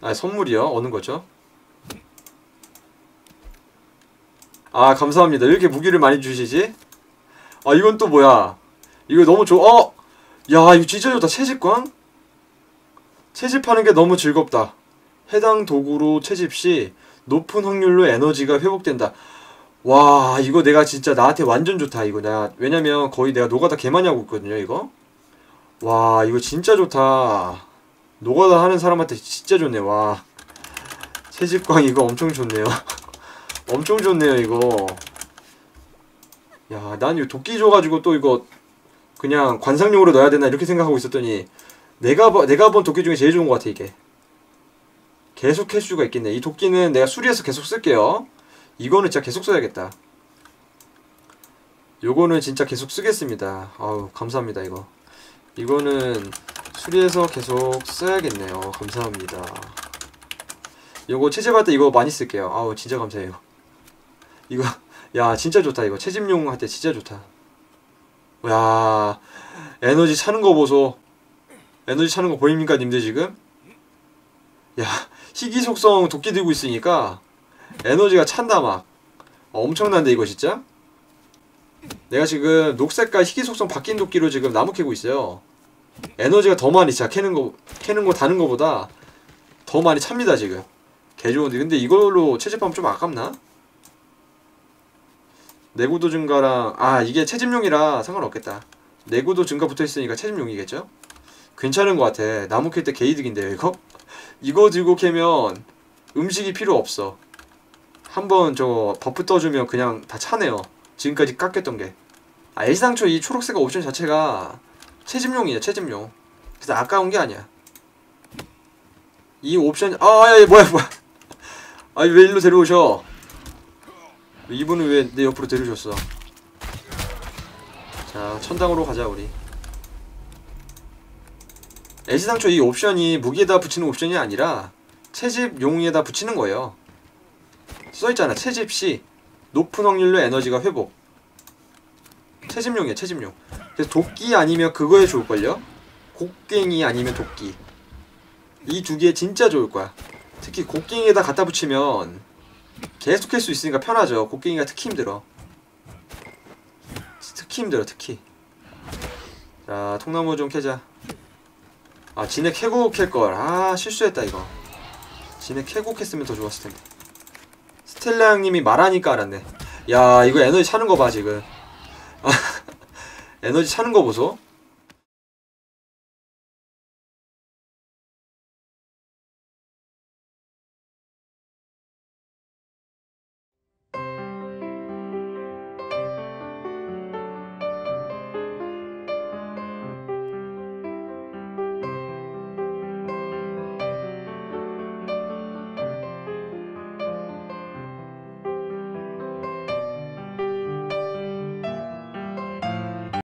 아 선물이요? 어느 거죠? 아 감사합니다. 왜 이렇게 무기를 많이 주시지? 아 이건 또 뭐야? 이거 너무 좋. 어, 야 이거 진짜 좋다. 채집광? 채집하는 게 너무 즐겁다. 해당 도구로 채집 시 높은 확률로 에너지가 회복된다. 와 이거 내가 진짜 나한테 완전 좋다 이거 내가 왜냐면 거의 내가 노가다 개 많이 하고 있거든요 이거. 와 이거 진짜 좋다. 노가다 하는 사람한테 진짜 좋네 와. 채집광 이거 엄청 좋네요. 엄청 좋네요 이거. 야, 난 이거 도끼 줘가지고 또 이거 그냥 관상용으로 넣어야 되나 이렇게 생각하고 있었더니 내가 봐- 내가 본 도끼 중에 제일 좋은 것 같아 이게. 계속 할 수가 있겠네. 이 도끼는 내가 수리해서 계속 쓸게요. 이거는 진짜 계속 써야겠다. 요거는 진짜 계속 쓰겠습니다. 아우 감사합니다 이거. 이거는 수리해서 계속 써야겠네요. 감사합니다. 요거 채집할 때 이거 많이 쓸게요. 아우 진짜 감사해요. 이거 야 진짜 좋다 이거 채집용 할 때 진짜 좋다. 야 에너지 차는 거 보소. 에너지 차는 거 보입니까 님들 지금? 야 희귀 속성 도끼 들고 있으니까 에너지가 찬다 막 어, 엄청난데 이거 진짜? 내가 지금 녹색깔 희귀 속성 바뀐 도끼로 지금 나무 캐고 있어요. 에너지가 더 많이 차 캐는 거 캐는 거 다는 거보다 더 많이 찹니다 지금. 개 좋은데 근데 이걸로 채집하면 좀 아깝나? 내구도 증가랑 아 이게 채집용이라 상관없겠다. 내구도 증가 붙어 있으니까 채집용이겠죠? 괜찮은 것 같아. 나무 캘 때 개이득인데요 이거? 이거 들고 캐면 음식이 필요 없어. 한번 저거 버프 떠주면 그냥 다 차네요. 지금까지 깎였던 게. 아 일상초 이 초록색 옵션 자체가 채집용이에요 채집용. 그래서 아까운 게 아니야. 이 옵션 아야 뭐야 뭐야. 아니 왜 일로 데려오셔? 이분은 왜 내 옆으로 데려오셨어? 자 천당으로 가자 우리. 애시당초 이 옵션이 무기에다 붙이는 옵션이 아니라 채집용에다 붙이는 거예요. 써있잖아 채집 시 높은 확률로 에너지가 회복. 채집용이야 채집용. 그래서 도끼 아니면 그거에 좋을걸요? 곡괭이 아니면 도끼. 이 두 개 진짜 좋을 거야. 특히 곡괭이에다 갖다 붙이면 계속 캘수 있으니까 편하죠. 곡괭이가 특히 힘들어. 특히 힘들어 특히. 자 통나무 좀 캐자. 아 진해 캐고 캘걸 아 실수했다 이거 진해 캐고 캤으면 더 좋았을 텐데 스텔라 형님이 말하니까 알았네. 야 이거 에너지 차는 거 봐 지금. 아, 에너지 차는 거 보소